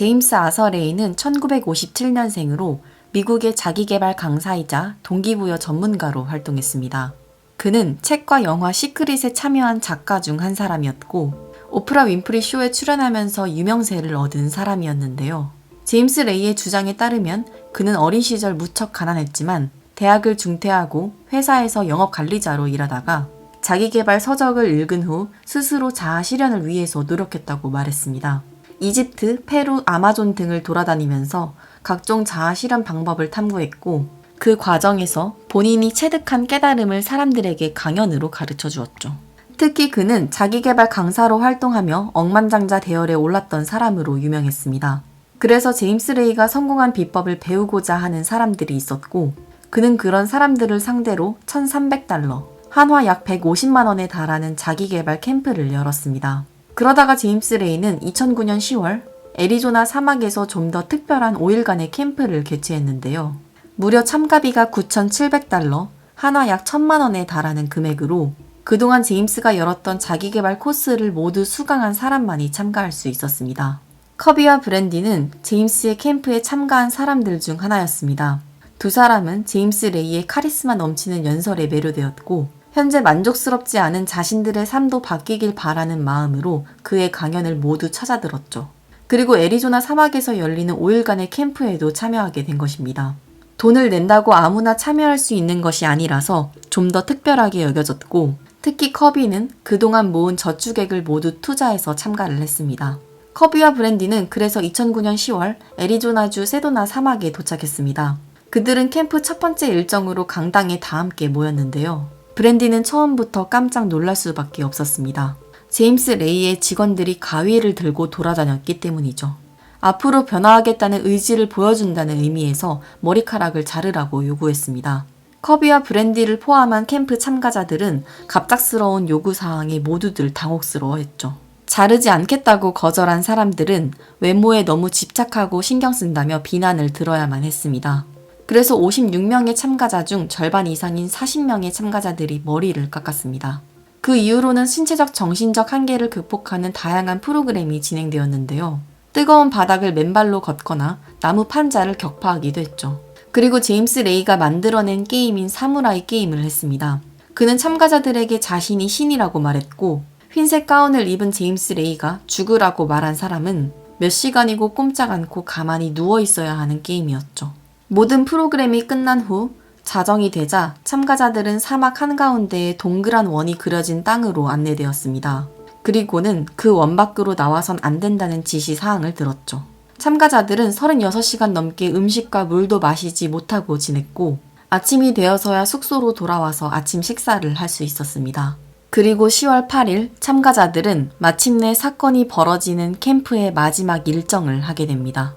제임스 아서레이는 1957년생으로 미국의 자기개발 강사이자 동기부여 전문가로 활동했습니다. 그는 책과 영화 시크릿에 참여한 작가 중 한 사람이었고 오프라 윈프리 쇼에 출연하면서 유명세를 얻은 사람이었는데요. 제임스 레이의 주장에 따르면 그는 어린 시절 무척 가난했지만 대학을 중퇴하고 회사에서 영업 관리자로 일하다가 자기개발 서적을 읽은 후 스스로 자아 실현을 위해서 노력했다고 말했습니다. 이집트, 페루, 아마존 등을 돌아다니면서 각종 자아 실현 방법을 탐구했고 그 과정에서 본인이 체득한 깨달음을 사람들에게 강연으로 가르쳐 주었죠. 특히 그는 자기개발 강사로 활동하며 억만장자 대열에 올랐던 사람으로 유명했습니다. 그래서 제임스 레이가 성공한 비법을 배우고자 하는 사람들이 있었고 그는 그런 사람들을 상대로 1,300달러, 한화 약 150만 원에 달하는 자기개발 캠프를 열었습니다. 그러다가 제임스 레이는 2009년 10월 애리조나 사막에서 좀 더 특별한 5일간의 캠프를 개최했는데요. 무려 참가비가 9,700달러, 한화 약 1,000만 원에 달하는 금액으로 그동안 제임스가 열었던 자기개발 코스를 모두 수강한 사람만이 참가할 수 있었습니다. 커비와 브랜디는 제임스의 캠프에 참가한 사람들 중 하나였습니다. 두 사람은 제임스 레이의 카리스마 넘치는 연설에 매료되었고 현재 만족스럽지 않은 자신들의 삶도 바뀌길 바라는 마음으로 그의 강연을 모두 찾아들었죠. 그리고 애리조나 사막에서 열리는 5일간의 캠프에도 참여하게 된 것입니다. 돈을 낸다고 아무나 참여할 수 있는 것이 아니라서 좀 더 특별하게 여겨졌고 특히 커비는 그동안 모은 저축액을 모두 투자해서 참가를 했습니다. 커비와 브랜디는 그래서 2009년 10월 애리조나주 세도나 사막에 도착했습니다. 그들은 캠프 첫 번째 일정으로 강당에 다 함께 모였는데요. 브랜디는 처음부터 깜짝 놀랄 수밖에 없었습니다. 제임스 레이의 직원들이 가위를 들고 돌아다녔기 때문이죠. 앞으로 변화하겠다는 의지를 보여준다는 의미에서 머리카락을 자르라고 요구했습니다. 커비와 브랜디를 포함한 캠프 참가자들은 갑작스러운 요구사항에 모두들 당혹스러워했죠. 자르지 않겠다고 거절한 사람들은 외모에 너무 집착하고 신경 쓴다며 비난을 들어야만 했습니다. 그래서 56명의 참가자 중 절반 이상인 40명의 참가자들이 머리를 깎았습니다. 그 이후로는 신체적 정신적 한계를 극복하는 다양한 프로그램이 진행되었는데요. 뜨거운 바닥을 맨발로 걷거나 나무 판자를 격파하기도 했죠. 그리고 제임스 레이가 만들어낸 게임인 사무라이 게임을 했습니다. 그는 참가자들에게 자신이 신이라고 말했고 흰색 가운을 입은 제임스 레이가 죽으라고 말한 사람은 몇 시간이고 꼼짝 않고 가만히 누워 있어야 하는 게임이었죠. 모든 프로그램이 끝난 후 자정이 되자 참가자들은 사막 한가운데에 동그란 원이 그려진 땅으로 안내되었습니다. 그리고는 그 원 밖으로 나와선 안 된다는 지시 사항을 들었죠. 참가자들은 36시간 넘게 음식과 물도 마시지 못하고 지냈고 아침이 되어서야 숙소로 돌아와서 아침 식사를 할 수 있었습니다. 그리고 10월 8일 참가자들은 마침내 사건이 벌어지는 캠프의 마지막 일정을 하게 됩니다.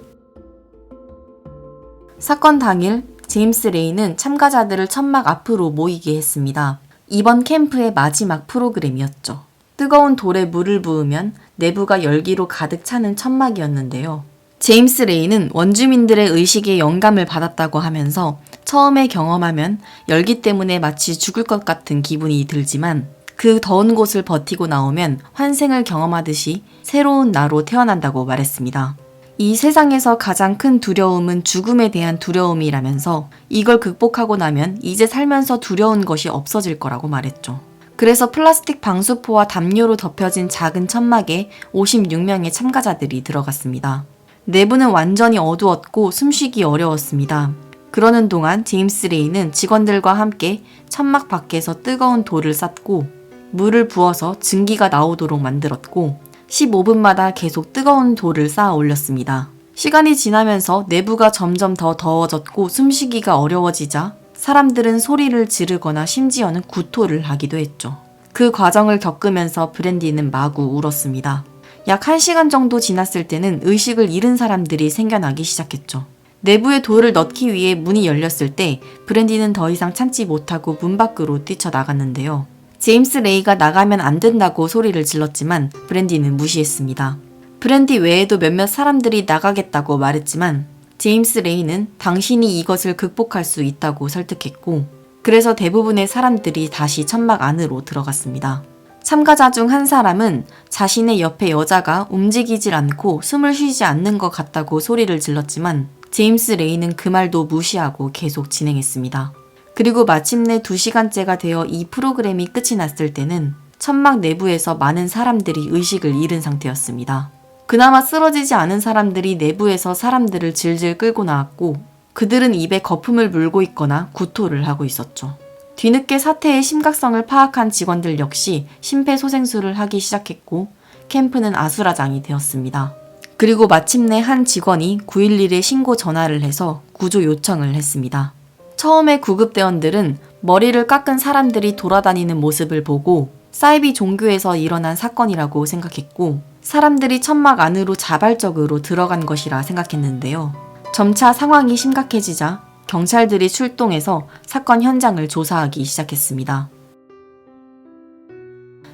사건 당일 제임스 레이는 참가자들을 천막 앞으로 모이게 했습니다. 이번 캠프의 마지막 프로그램이었죠. 뜨거운 돌에 물을 부으면 내부가 열기로 가득 차는 천막이었는데요. 제임스 레이는 원주민들의 의식에 영감을 받았다고 하면서 처음에 경험하면 열기 때문에 마치 죽을 것 같은 기분이 들지만 그 더운 곳을 버티고 나오면 환생을 경험하듯이 새로운 나로 태어난다고 말했습니다. 이 세상에서 가장 큰 두려움은 죽음에 대한 두려움이라면서 이걸 극복하고 나면 이제 살면서 두려운 것이 없어질 거라고 말했죠. 그래서 플라스틱 방수포와 담요로 덮여진 작은 천막에 56명의 참가자들이 들어갔습니다. 내부는 완전히 어두웠고 숨쉬기 어려웠습니다. 그러는 동안 제임스 레이는 직원들과 함께 천막 밖에서 뜨거운 돌을 쌓고 물을 부어서 증기가 나오도록 만들었고 15분마다 계속 뜨거운 돌을 쌓아 올렸습니다. 시간이 지나면서 내부가 점점 더 더워졌고 숨쉬기가 어려워지자 사람들은 소리를 지르거나 심지어는 구토를 하기도 했죠. 그 과정을 겪으면서 브랜디는 마구 울었습니다. 약 1시간 정도 지났을 때는 의식을 잃은 사람들이 생겨나기 시작했죠. 내부에 돌을 넣기 위해 문이 열렸을 때 브랜디는 더 이상 참지 못하고 문 밖으로 뛰쳐나갔는데요. 제임스 레이가 나가면 안 된다고 소리를 질렀지만 브랜디는 무시했습니다. 브랜디 외에도 몇몇 사람들이 나가겠다고 말했지만 제임스 레이는 당신이 이것을 극복할 수 있다고 설득했고 그래서 대부분의 사람들이 다시 천막 안으로 들어갔습니다. 참가자 중 한 사람은 자신의 옆에 여자가 움직이질 않고 숨을 쉬지 않는 것 같다고 소리를 질렀지만 제임스 레이는 그 말도 무시하고 계속 진행했습니다. 그리고 마침내 2시간째가 되어 이 프로그램이 끝이 났을 때는 천막 내부에서 많은 사람들이 의식을 잃은 상태였습니다. 그나마 쓰러지지 않은 사람들이 내부에서 사람들을 질질 끌고 나왔고 그들은 입에 거품을 물고 있거나 구토를 하고 있었죠. 뒤늦게 사태의 심각성을 파악한 직원들 역시 심폐소생술을 하기 시작했고 캠프는 아수라장이 되었습니다. 그리고 마침내 한 직원이 911에 신고 전화를 해서 구조 요청을 했습니다. 처음에 구급대원들은 머리를 깎은 사람들이 돌아다니는 모습을 보고 사이비 종교에서 일어난 사건이라고 생각했고 사람들이 천막 안으로 자발적으로 들어간 것이라 생각했는데요. 점차 상황이 심각해지자 경찰들이 출동해서 사건 현장을 조사하기 시작했습니다.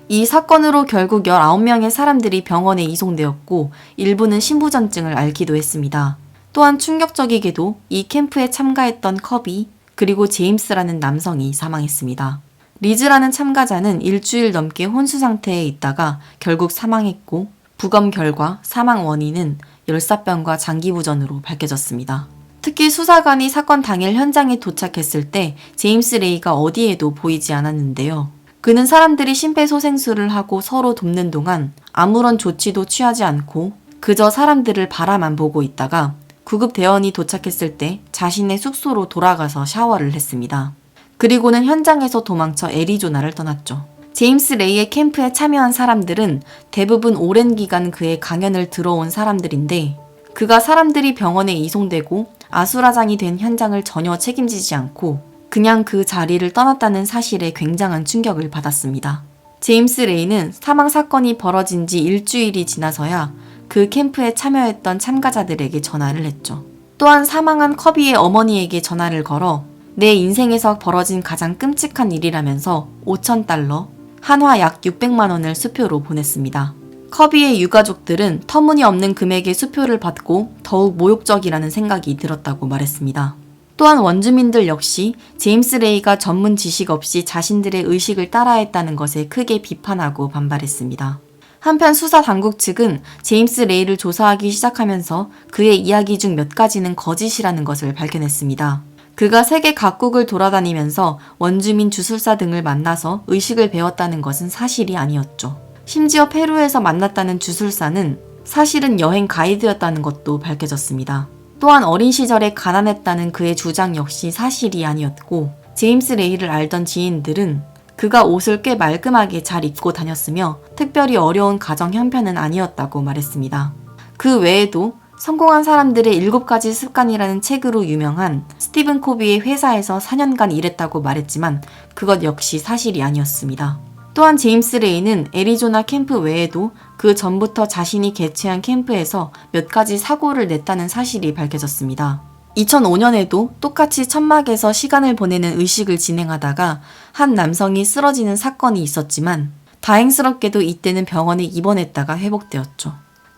이 사건으로 결국 19명의 사람들이 병원에 이송되었고 일부는 신부전증을 앓기도 했습니다. 또한 충격적이게도 이 캠프에 참가했던 커비 그리고 제임스라는 남성이 사망했습니다. 리즈라는 참가자는 일주일 넘게 혼수 상태에 있다가 결국 사망했고 부검 결과 사망 원인은 열사병과 장기부전으로 밝혀졌습니다. 특히 수사관이 사건 당일 현장에 도착했을 때 제임스 레이가 어디에도 보이지 않았는데요. 그는 사람들이 심폐소생술을 하고 서로 돕는 동안 아무런 조치도 취하지 않고 그저 사람들을 바라만 보고 있다가 구급 대원이 도착했을 때 자신의 숙소로 돌아가서 샤워를 했습니다. 그리고는 현장에서 도망쳐 애리조나를 떠났죠. 제임스 레이의 캠프에 참여한 사람들은 대부분 오랜 기간 그의 강연을 들어온 사람들인데 그가 사람들이 병원에 이송되고 아수라장이 된 현장을 전혀 책임지지 않고 그냥 그 자리를 떠났다는 사실에 굉장한 충격을 받았습니다. 제임스 레이는 사망 사건이 벌어진 지 일주일이 지나서야 그 캠프에 참여했던 참가자들에게 전화를 했죠. 또한 사망한 커비의 어머니에게 전화를 걸어 내 인생에서 벌어진 가장 끔찍한 일이라면서 5천 달러, 한화 약 600만 원을 수표로 보냈습니다. 커비의 유가족들은 터무니없는 금액의 수표를 받고 더욱 모욕적이라는 생각이 들었다고 말했습니다. 또한 원주민들 역시 제임스 레이가 전문 지식 없이 자신들의 의식을 따라했다는 것에 크게 비판하고 반발했습니다. 한편 수사 당국 측은 제임스 레이를 조사하기 시작하면서 그의 이야기 중 몇 가지는 거짓이라는 것을 밝혀냈습니다. 그가 세계 각국을 돌아다니면서 원주민 주술사 등을 만나서 의식을 배웠다는 것은 사실이 아니었죠. 심지어 페루에서 만났다는 주술사는 사실은 여행 가이드였다는 것도 밝혀졌습니다. 또한 어린 시절에 가난했다는 그의 주장 역시 사실이 아니었고 제임스 레이를 알던 지인들은 그가 옷을 꽤 말끔하게 잘 입고 다녔으며 특별히 어려운 가정 형편은 아니었다고 말했습니다. 그 외에도 성공한 사람들의 일곱 가지 습관이라는 책으로 유명한 스티븐 코비의 회사에서 4년간 일했다고 말했지만 그것 역시 사실이 아니었습니다. 또한 제임스 레이는 애리조나 캠프 외에도 그 전부터 자신이 개최한 캠프에서 몇 가지 사고를 냈다는 사실이 밝혀졌습니다. 2005년에도 똑같이 천막에서 시간을 보내는 의식을 진행하다가 한 남성이 쓰러지는 사건이 있었지만 다행스럽게도 이때는 병원에 입원했다가 회복되었죠.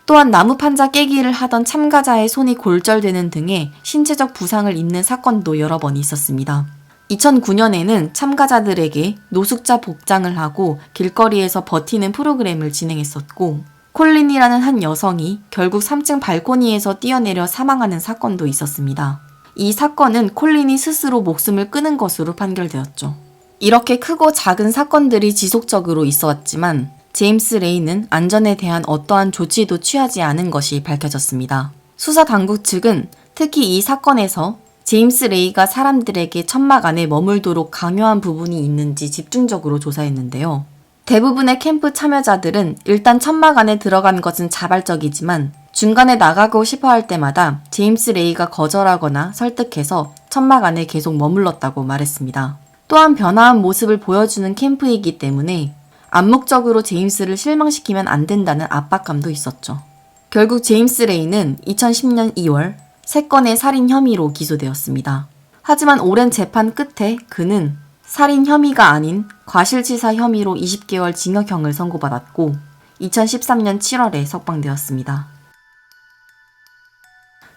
또한 나무 판자 깨기를 하던 참가자의 손이 골절되는 등의 신체적 부상을 입는 사건도 여러 번 있었습니다. 2009년에는 참가자들에게 노숙자 복장을 하고 길거리에서 버티는 프로그램을 진행했었고, 콜린이라는 한 여성이 결국 3층 발코니에서 뛰어내려 사망하는 사건도 있었습니다. 이 사건은 콜린이 스스로 목숨을 끊은 것으로 판결되었죠. 이렇게 크고 작은 사건들이 지속적으로 있어 왔지만, 제임스 레이는 안전에 대한 어떠한 조치도 취하지 않은 것이 밝혀졌습니다. 수사 당국 측은 특히 이 사건에서 제임스 레이가 사람들에게 천막 안에 머물도록 강요한 부분이 있는지 집중적으로 조사했는데요. 대부분의 캠프 참여자들은 일단 천막 안에 들어간 것은 자발적이지만 중간에 나가고 싶어 할 때마다 제임스 레이가 거절하거나 설득해서 천막 안에 계속 머물렀다고 말했습니다. 또한 변화한 모습을 보여주는 캠프이기 때문에 암묵적으로 제임스를 실망시키면 안 된다는 압박감도 있었죠. 결국 제임스 레이는 2010년 2월 3건의 살인 혐의로 기소되었습니다. 하지만 오랜 재판 끝에 그는 살인 혐의가 아닌 과실치사 혐의로 20개월 징역형을 선고받았고 2013년 7월에 석방되었습니다.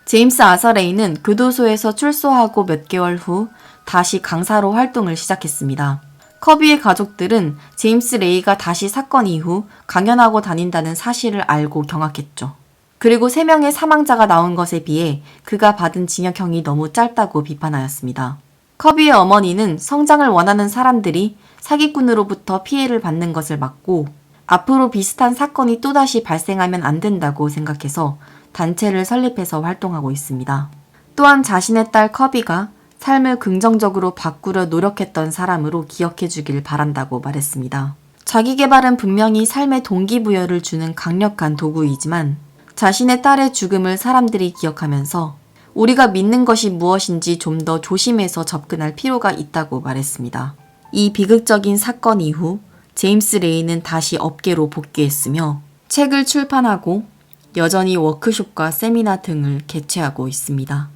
제임스 아서레이는 교도소에서 출소하고 몇 개월 후 다시 강사로 활동을 시작했습니다. 커비의 가족들은 제임스 레이가 다시 사건 이후 강연하고 다닌다는 사실을 알고 경악했죠. 그리고 3명의 사망자가 나온 것에 비해 그가 받은 징역형이 너무 짧다고 비판하였습니다. 커비의 어머니는 성장을 원하는 사람들이 사기꾼으로부터 피해를 받는 것을 막고 앞으로 비슷한 사건이 또다시 발생하면 안 된다고 생각해서 단체를 설립해서 활동하고 있습니다. 또한 자신의 딸 커비가 삶을 긍정적으로 바꾸려 노력했던 사람으로 기억해 주길 바란다고 말했습니다. 자기 개발은 분명히 삶의 동기부여를 주는 강력한 도구이지만 자신의 딸의 죽음을 사람들이 기억하면서 우리가 믿는 것이 무엇인지 좀 더 조심해서 접근할 필요가 있다고 말했습니다. 이 비극적인 사건 이후 제임스 레이는 다시 업계로 복귀했으며 책을 출판하고 여전히 워크숍과 세미나 등을 개최하고 있습니다.